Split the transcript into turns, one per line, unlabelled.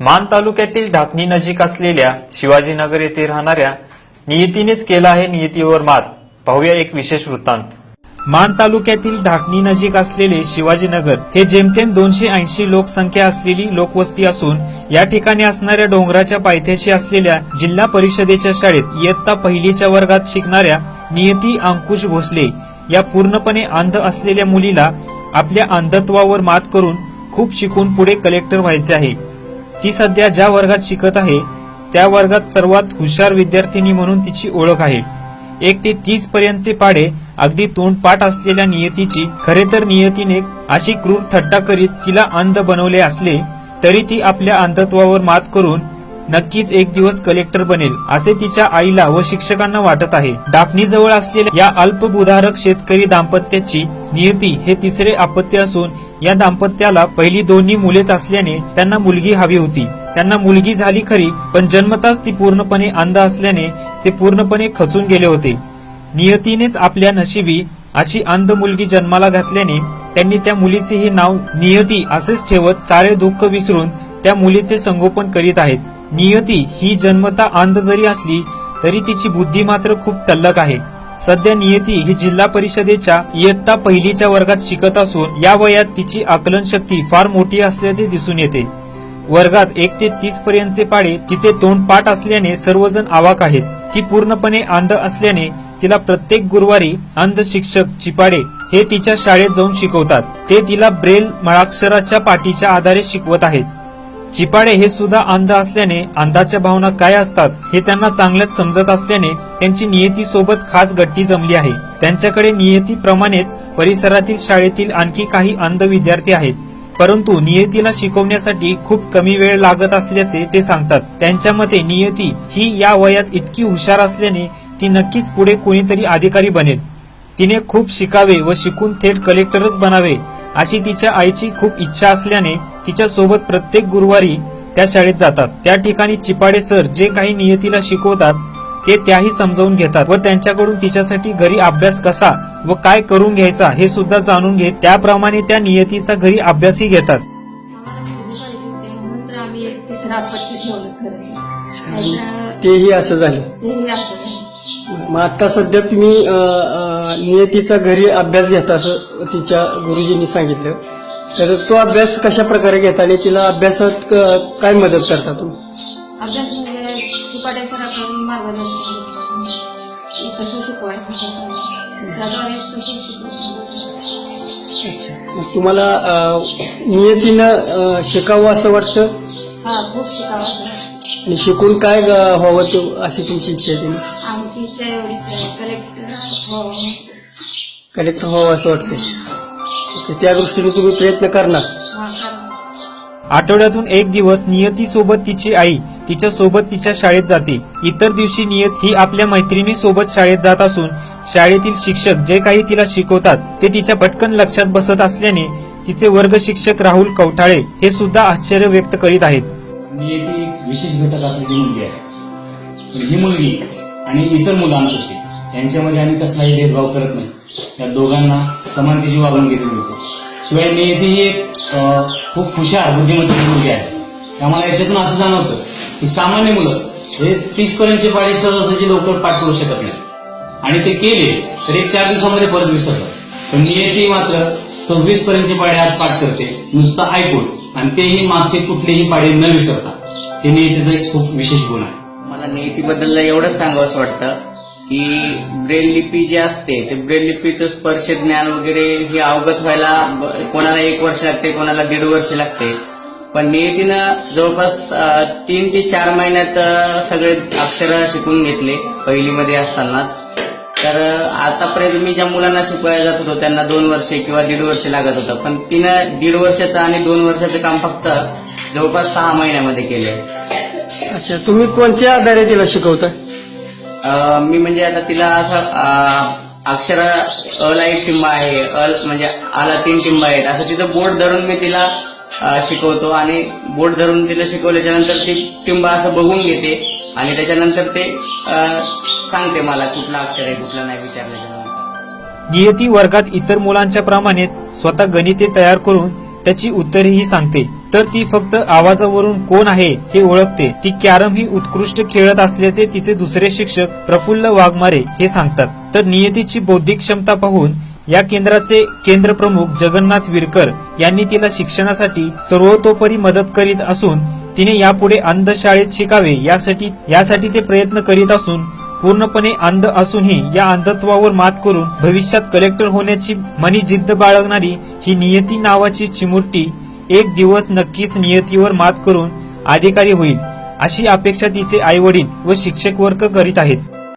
मान तालुक्यातील ढाकणी नजीक असलेल्या शिवाजीनगर येथे राहणाऱ्या नियतीनेच केला आहे नियतीवर मात. पाहूया एक विशेष वृत्तांत. मान तालुक्यातील ढाकणी नजीक असलेले शिवाजीनगर हे जेमतेम दोनशे ऐंशी लोकसंख्या असलेली लोकवस्ती असून या ठिकाणी असणाऱ्या डोंगराच्या पायथ्याशी असलेल्या जिल्हा परिषदेच्या शाळेत इयत्ता पहिलीच्या वर्गात शिकणाऱ्या नियती अंकुश भोसले या पूर्णपणे अंध असलेल्या मुलीला आपल्या अंधत्वावर मात करून खूप शिकून पुढे कलेक्टर व्हायचे आहे. ती सध्या ज्या वर्गात शिकत आहे त्या वर्गात सर्वात हुशार विद्यार्थिनी म्हणून तिची ओळख आहे. एक ते तीस पर्यंतचे पाडे अगदी तोंडपाठ असलेल्या नियतीची खरे तर नियतीने अशी क्रूर थट्टा करीत तिला अंध बनवले असले तरी ती आपल्या अंधत्वावर मात करून नक्कीच एक दिवस कलेक्टर बनेल असे तिच्या आईला व शिक्षकांना वाटत आहे. डाकणीजवळ असलेल्या या अल्पबुधारक शेतकरी दाम्पत्याची नियती हे तिसरे अपत्य असून या दाम्पत्याला पहिली दोन्ही मुलेच असल्याने त्यांना मुलगी हवी होती. त्यांना मुलगी झाली खरी पण जन्मताच ती पूर्णपणे अंध असल्याने ते पूर्णपणे खचून गेले होते. नियतीनेच आपल्या नशिबी अशी अंध मुलगी जन्माला घातल्याने त्यांनी त्या मुलीचेही नाव नियती असेच ठेवत सारे दुःख विसरून त्या मुलीचे संगोपन करीत आहेत. नियती ही जन्मता अंध जरी असली तरी तिची बुद्धी मात्र खूप तल्लक आहे. सध्या नियती ही जिल्हा परिषदेच्या इयत्ता पहिलीच्या वर्गात शिकत असून या वयात तिची आकलन शक्ती फार मोठी असल्याचे दिसून येते. वर्गात एक ते तीस पर्यंतचे पाडे तिचे तोंड पाठ असल्याने सर्वजण आवाक आहेत. ती पूर्णपणे अंध असल्याने तिला प्रत्येक गुरुवारी अंध शिक्षक चिपाडे हे तिच्या शाळेत जाऊन शिकवतात. ते तिला ब्रेल मळाक्षराच्या पाठीच्या आधारे शिकवत आहेत. चिपाडे हे सुद्धा अंध असल्याने अंधाच्या भावना काय असतात हे त्यांना चांगलंच समजत असल्याने त्यांची नियती सोबत खास गट्टी जमली आहे. त्यांच्याकडे नियतीप्रमाणेच परिसरातील शाळेतील आणखी काही अंध विद्यार्थी आहेत. परंतु नियतीला शिकवण्यासाठी खूप कमी वेळ लागत असल्याचे ते सांगतात. त्यांच्या मते नियती ही या वयात इतकी हुशार असल्याने ती नक्कीच पुढे कोणीतरी अधिकारी बनेल. तिने खूप शिकावे व शिकून थेट कलेक्टरच बनावे. अशी तिच्या आईची खूप इच्छा असल्याने तिच्या सोबत प्रत्येक गुरुवारी त्या शाळेत जातात. त्या ठिकाणी चिपाडे सर जे काही नियतीला शिकवतात ते त्याही समजावून घेतात व त्यांच्याकडून तिच्यासाठी घरी अभ्यास कसा व काय करून घ्यायचा हे सुद्धा जाणून घेत त्याप्रमाणे त्या नियतीचा घरी अभ्यासही घेतात.
तेही असं झालं. मग आता सध्या तुम्ही नियतीचा घरी अभ्यास घेता असं तिच्या गुरुजींनी सांगितलं. तर तो अभ्यास कशा प्रकारे घेता आणि तिला अभ्यासात क- काय मदत करता तुम्ही?
अभ्यास म्हणजे शिपाट्या सराकडून मार्गदर्शन घेतलं. की कसं शिकवायचं? त्याद्वारे कसं शिकवायचं?
मग तुम्हाला अ, नियतीनं अ, शिकावं असं वाटतं?
हा खूप शिकावं
आणि शिकून काय ग- व्हावं ते अशी तुमची इच्छा आहे तुम्ही
आमची इच्छा एवढीच आहे. कलेक्टर हो
कलेक्टर व्हावं असं वाटतं त्या दृष्टीने तुम्ही प्रयत्न करणार.
करा
आठवड्यातून एक दिवस नियती सोबत तिची आई तिच्या सोबत तिच्या शाळेत जाते. इतर दिवशी नियत ही आपल्या मैत्रिणी सोबत शाळेत जात असून शाळेतील शिक्षक जे काही तिला शिकवतात ते तिच्या पटकन लक्षात बसत असल्याने तिचे वर्ग शिक्षक राहुल कवठाळे हे सुद्धा आश्चर्य व्यक्त करीत आहेत.
नियती विशेष घटक असलेली मुलगी आहे तर ही मुलगी आणि इतर मुलांसाठी यांच्यामध्ये आम्ही कसलाही भेदभाव करत नाही. त्या दोघांना समानतेची वागणूक घेतली मिळते शिवाय नियती ही एक अं, खूप हुशार बुद्धिमत्तेची मुलगी आहे. त्यामुळे याच्यातून असं जाणवतं की सामान्य मुलं हे तीस पर्यंतचे सहजासहजी लवकर पाठ करू शकत नाही आणि ते केले तर एक चार दिवसामध्ये परत विसरतात. पण नियती मात्र सव्वीस पर्यंतचे पाडे आज पाठ करते नुसतं ऐकून. आणि तेही मागचे कुठलेही पाडे न विसरता. हे नियतीचा एक खूप विशेष गुण आहे.
मला नियतीबद्दल एवढंच सांगावं असं वाटतं की ब्रेल लिपी जी असते ते ब्रेल लिपीचं स्पर्श ज्ञान वगैरे हे अवगत व्हायला कोणाला एक वर्ष लागते कोणाला दीड वर्ष लागते. पण नियतीनं जवळपास तीन ते चार महिन्यात सगळे अक्षर शिकून घेतले पहिलीमध्ये असतानाच. तर आतापर्यंत मी ज्या मुलांना शिकवायला जात होतो त्यांना दोन वर्षे किंवा दीड वर्ष लागत होतं. पण तिनं दीड वर्षाचं आणि दोन वर्षाचं काम फक्त जवळपास सहा महिन्यामध्ये केलंय
अच्छा तुम्ही कोणत्या आधारे तिला शिकवता
अ, मी म्हणजे आता तिला असं अ, अक्षर अला एक टिंब आहे अल म्हणजे आला तीन टिंब आहेत असं तिचं बोर्ड धरून मी तिला अ, शिकवतो आणि बोर्ड धरून तिला शिकवल्याच्या नंतर ती टिंब असं बघून घेते आणि त्याच्यानंतर ते अ, सांगते मला कुठलं अक्षर आहे कुठलं नाही विचारल्याच्या नंतर
नियती वर्गात इतर मुलांच्या प्रमाणेच स्वतः गणिते तयार करून त्याची उत्तरेही सांगते. तर ती फक्त आवाजावरून कोण आहे हे ओळखते. ती कॅरम ही उत्कृष्ट खेळत असल्याचे तिचे दुसरे शिक्षक प्रफुल्ल वाघमारे हे सांगतात. तर नियतीची बौद्धिक क्षमता पाहून या केंद्राचे केंद्र प्रमुख जगन्नाथ विरकर यांनी तिला शिक्षणासाठी सर्वतोपरी मदत करीत असून तिने यापुढे अंध शाळेत शिकावे यासाठी यासाठी ते प्रयत्न करीत असून पूर्णपणे अंध असूनही या अंधत्वावर मात करून भविष्यात कलेक्टर होण्याची मनी जिद्द बाळगणारी ही नियती नावाची चिमुरटी एक दिवस नक्कीच नियतीवर मात करून अधिकारी होईल अशी अपेक्षा तिचे आई वडील व शिक्षक वर्ग करीत आहेत.